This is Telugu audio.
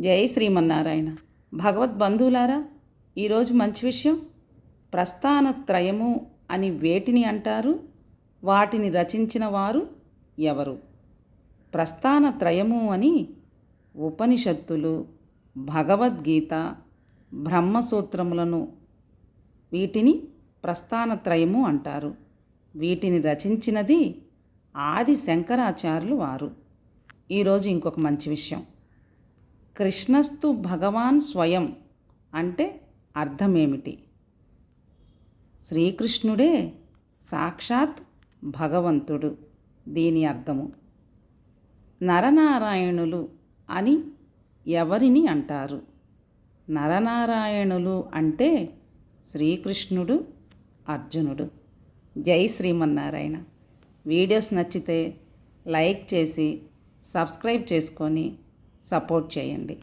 జై శ్రీమన్నారాయణ. భగవద్బంధువులారా ఈరోజు మంచి విషయం. ప్రస్థానత్రయము అని వేటిని అంటారు? వాటిని రచించిన వారు ఎవరు? ప్రస్థానత్రయము అని ఉపనిషత్తులు భగవద్గీత బ్రహ్మసూత్రములను వీటిని ప్రస్థానత్రయము అంటారు. వీటిని రచించినది ఆది శంకరాచార్యులు వారు. ఈరోజు ఇంకొక మంచి విషయం. కృష్ణస్తు భగవాన్ స్వయం అంటే అర్థమేమిటి? శ్రీకృష్ణుడే సాక్షాత్ భగవంతుడు దీని అర్థము. నరనారాయణులు అని ఎవరిని అంటారు? నరనారాయణులు అంటే శ్రీకృష్ణుడు అర్జునుడు. జై శ్రీమన్నారాయణ. వీడియోస్ నచ్చితే లైక్ చేసి సబ్స్క్రైబ్ చేసుకొని సపోర్ట్ చేయండి.